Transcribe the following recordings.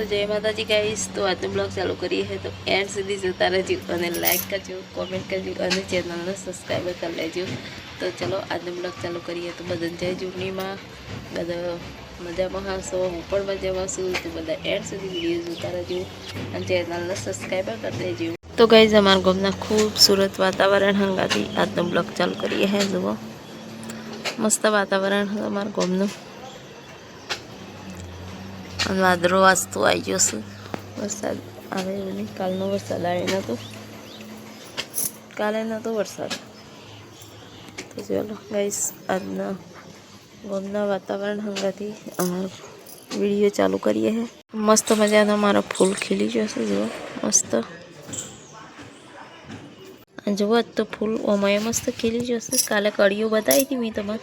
તો જય માતાજી ગાઈશ તો આજનો બ્લોગ ચાલુ કરીએ છે તો એન્ડ સુધી જોતા રહેજો અને લાઇક કરજો કોમેન્ટ કરજો અને ચેનલને સબસ્ક્રાઈબર કરી લેજો. તો ચલો, આજનો બ્લોગ ચાલુ કરીએ. તો બધા જય જૂનીમાં. બધા મજામાં હશો? હું પણ મજામાં છું. તો બધા એન્ડ સુધી વીડિયો જોતા રહેજો અને ચેનલને સબસ્ક્રાઈબર કરી દેજો. તો ગાઈઝ અમારા ગામના ખૂબસૂરત વાતાવરણ હંગાથી આજનો બ્લોગ ચાલુ કરીએ હે જુઓ. મસ્ત વાતાવરણ અમારા ગામનું. અને વાદળો વાસતો આવી ગયો છે વરસાદ આવે એવું નહીં કાલનો વરસાદ આવે નહોતો કાલે નહોતો વરસાદ તો ચાલો ગાઈસ આજના ગામના વાતાવરણ હંગાથી અમારો વીડિયો ચાલુ કરીએ છે મસ્ત મજાના મારા ફૂલ ખીલી જશે જુઓ મસ્ત જુઓ તો ફૂલ ઓમાય મસ્ત ખીલી જશે કાલે કડીઓ બતાવી હતી મેં તમને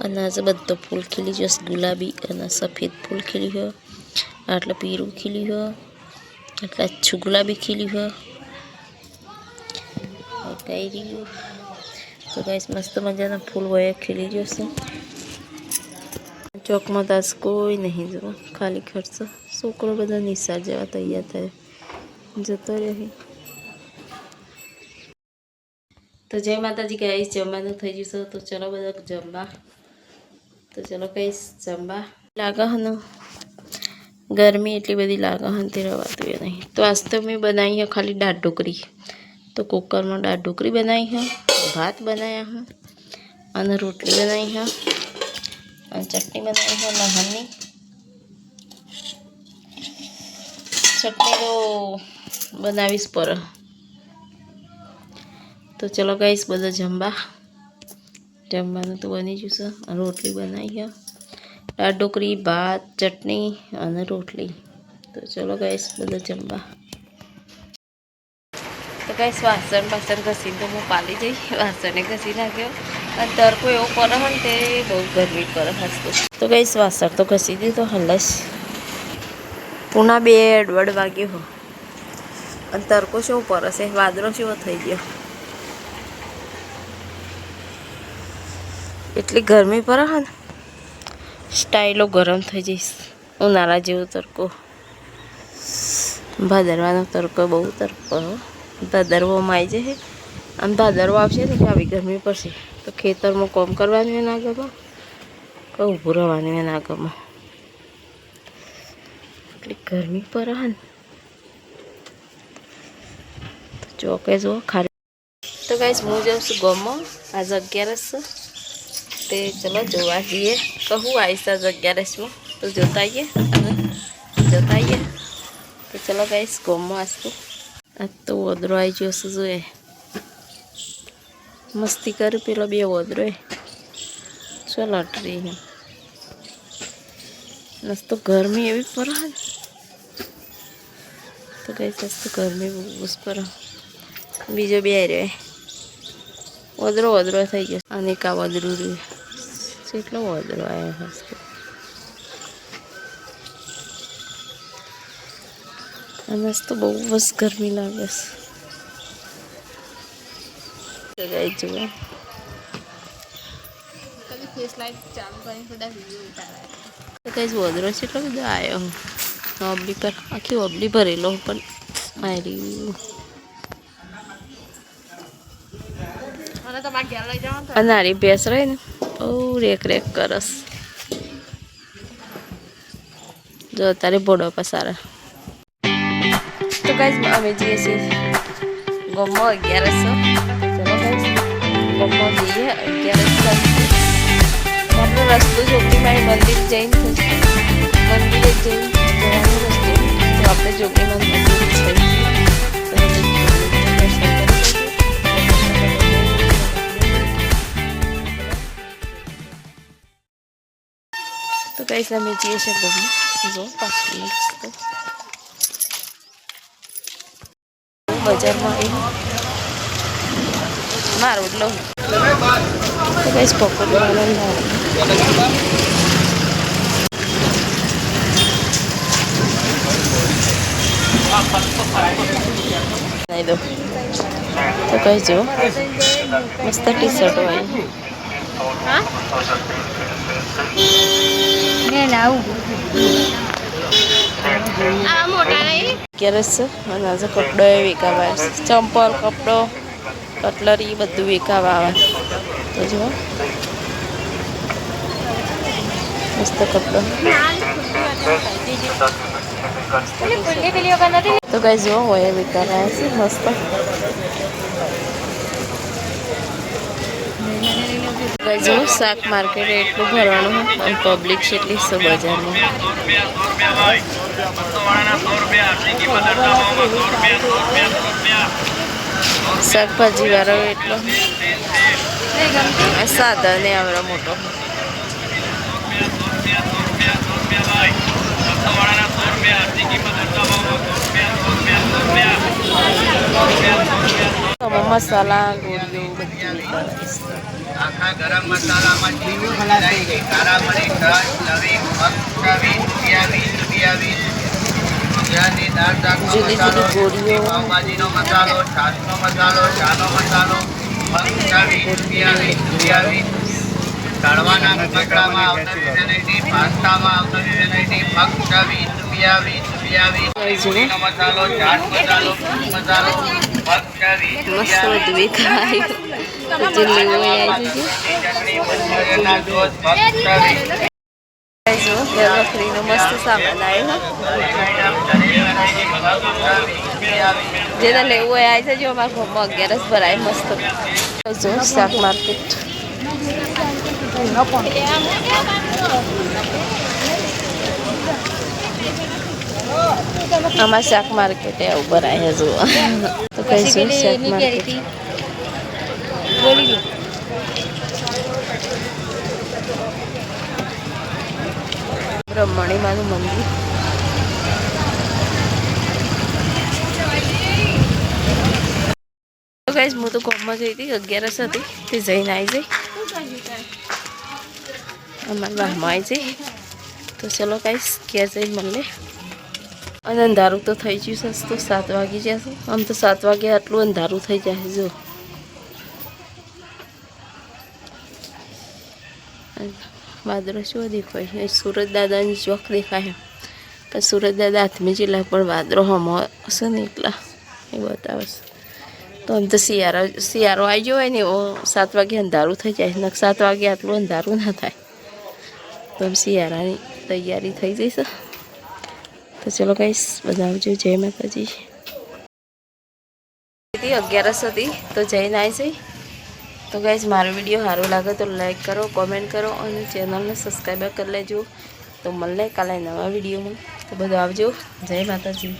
અને આજે બધો ફૂલ ખીલી ગયો ગુલાબી અને સફેદ ફૂલ ખીલી ગયો, આટલે પીરું ખીલી ગયો એટલે અચ્છું ગુલાબી ખીલી ગયો. કઈ રહ્યું તો ગાઈસ મસ્ત મજાના ફૂલ વયા ખીલી જશે ચોકમાં તાસ કોઈ નહીં જવા ખાલી ખર્ચો. છોકરો બધા નિશાળ જેવા તૈયાર થાય. જતો રહી. તો જય માતાજી ગાઈસ જમવાનું થઈ જશે તો ચલો બધા જમવા. તો ચલો કહીશ જમવા લાગે હને? ગરમી એટલી બધી લાગે હને તે રવાતું એ નહીં. તો આજ તો મેં બનાવી છે ખાલી દાળ ઢોકરી તો કુકરમાં દાળ ઢોકરી બનાવી છે ભાત બનાવ્યા હા, અને રોટલી બનાવી છે અને ચટણી બનાવી છે લહણની ચટણી તો બનાવીશ પર. તો ચલો ગાઈશ બધા જમવા. જમવાનું તો બની જશે રોટલી બનાવી છે દાળ ઢોકળી ભાત ચટણી અને રોટલી તો ચલો ગાઈશ બધા જમવા તો ગાઈશ વાસણ વાસણ ઘસીને તો હું પાલી જઈ વાસણને ઘસી નાખ્યો અને તડકો એવો પડે ને તે બહુ ગરમી પડે હસતું તો ગાઈશ વાસણ તો ઘસી દીધો હલસ પૂના બે દોઢ વાગ્યો અને તડકો શું પડે છે વાદળો જેવો થઈ ગયો એટલી ગરમી પર છે ને? સ્ટાઈલો ગરમ થઈ જઈશ. ઉનાળા જેવો તડકો. ભાદરવાનો તડકો બહુ તડકો હો. ભાદરવામાં આવી જશે. આમ ભાદરવો આવશે ને કે આવી ગરમી પડશે. તો ખેતરમાં કોમ કરવાનું એના ના ગમે કે ઊભું રહેવાનું એના ગમે એટલી ગરમી પર છે ને. ચોકે જુઓ ખાલી. તો ગાઈશ હું જાઉં છું ગમો આજે અગિયારસ તે ચલો જોવા જઈએ. કહું આવીશ જગ્યા અગિયારસમાં તો જોતા આવીએ જોતા આવીએ. તો ચલો ગાઈશ ગોમમાં આજ તો આજ તો ઓદરો આવી ગયો છે જોઈએ મસ્તી કરું પેલો બે ઓદરો એ. ચલો અટરી તો ગરમી એવી પર તો કઈ તો ગરમી બહુ પર બીજો બે રહ્યો વદરો વદરો થઈ ગયો. અને કા વદરું રહ્યું. કેટલો વદરો આવ્યો હશે અને તો બહુ જ ગરમી લાગે છે તો ગાઈ જુઓ તો કઈ વદરો છે એટલો બધો આવ્યો ઓબલી પર આખી ઓબલી ભરેલો પણ મારી અને આરી ભેંસ રહી ને બહુ રેક રેક કરસ. જો તારે બોડો પસારા. તો ગાઈઝ અમે જઈએ છીએ ગમો અગિયારસો. ચલો ગાઈઝ ગમો જઈએ અગિયારસો. આપણો રસ્તો જોગી મારી મંદિર જઈને મંદિરે જઈને જવાનો રસ્તો. આપણે જોગી કઈ અમે જઈએ છીએ ગમો જો પાછળ રસ્તો બજારમાં આવી મારો એટલો તો કઈ પકોડી નહીં દો તો કઈ જો મસ્ત ટી શર્ટ હોય ને લાવું અને આજે કપડો એ વેકાવા આવે છે. ચંપલ કપડો કટલરી બધું વેકાવા આવે. તો જુઓ. મસ્ત કપડો. તો કઈ જુઓ હોય વેકાવા આવે છે. મસ્ત. જુઓ શાક માર્કેટ એટલું ભરવાનું અને પબ્લિક છે એટલી સો બજારમાં. શાકભાજી વાળો એટલો. સાદા ને આવડો મોટો. મસાલા, ગોળીઓ બધું. આખા ગરમ મસાલામાં જીરું ખલાઈ કાળા મરી તજ લવિંગ વીસ રૂપિયા વીસ ગુજરાતી દાળ શાકનો મસાલો પાઉભાજીનો મસાલો છાશનો મસાલો ચાનો મસાલો વીસ રૂપિયા વીસ તળવાના રમકડામાં આવતા વેરાયટી પાસ્તામાં આવતા વેરાયટી ફક્ત વીસ મસ્ત બધું મસ્ત સામાન આવ્યો જેને લેવું હોય આવી જજો, અમારા ઘરમાં અગિયારસ ભરાય મસ્ત. જો શાક માર્કેટ અમારા શાક માર્કેટે આવું ભરાય જુઓ. તો કહીશું શાક માર્કેટ બ્રહ્મણીમાનું મંદિર. તો ગાઈઝ હું તો કોમમાં જઈ હતી અગિયારસ હતી તે જઈને આવી જઈ. અમારા વાહમાં આવી જઈ. તો ચલો ગાઈઝ ક્યાં જઈને મળે અને અંધારું તો થઈ ગયું છે તો સાત વાગી જશે આમ તો સાત વાગે આટલું અંધારું થઈ જાય, જો. વાદળો શું દેખાય? સુરત દાદાની ચોક દેખાય. પણ સુરત દાદા હાથમી જિલ્લા પણ વાદળો હમો હશે ને એટલા, એ બતાવે તો આમ તો શિયાળો શિયાળો આવી ગયો હોય ને એવો સાત વાગે અંધારું થઈ જાય. નક સાત વાગે આટલું અંધારું ના થાય. તો આમ શિયાળાની તૈયારી થઈ જશે. તો ચલો ગાઈશ બનાવજો જય માતાજી. હતી, અગિયારસ હતી, તો જઈને આવી તો ગાઈશ મારો વીડિયો સારો લાગે તો લાઈક કરો કોમેન્ટ કરો અને ચેનલને સબસ્ક્રાઈબ કરી લેજો. તો મળે કાલે નવા વિડીયોમાં. તો બધું આવજો. જય માતાજી.